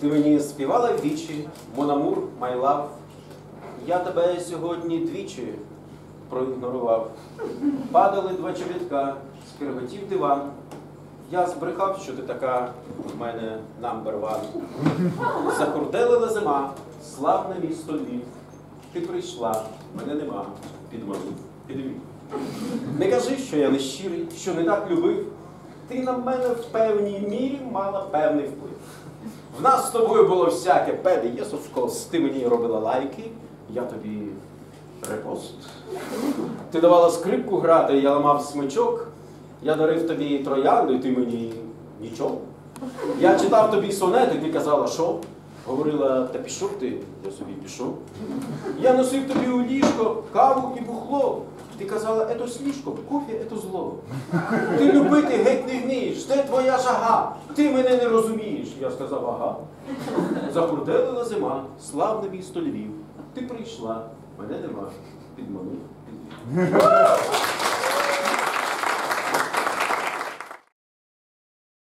Ти мені співала вічі, my love. Я тебе сьогодні двічі проігнорував. Падали два чобітка, скриготів диван. Я збрехав, що ти така в мене number one. Захурделила зима, славне місто Львів. Ти прийшла, мене нема, підманув, підвів. Не кажи, що я не щирий, що не так любив. Ти на мене в певній мірі мала певний вплив. В нас з тобою було всяке педе є соскос, Ти мені робила лайки, я тобі репост. Ти давала скрипку грати, я ламав смичок. Я дарив тобі троянду, і ти мені нічого. Я читав тобі сонети, ти казала, що? Говорила, та пішов ти, я собі пішов. Я носив тобі у ліжко каву і бухло. Ти казала, ето сліжко, кофе, ето зло. Ти любити геть не вмієш, де твоя жага? Ти мене не розумієш. Я сказав, ага. Захурделила зима, славне місто Львів. Ти прийшла, мене нема, підманув.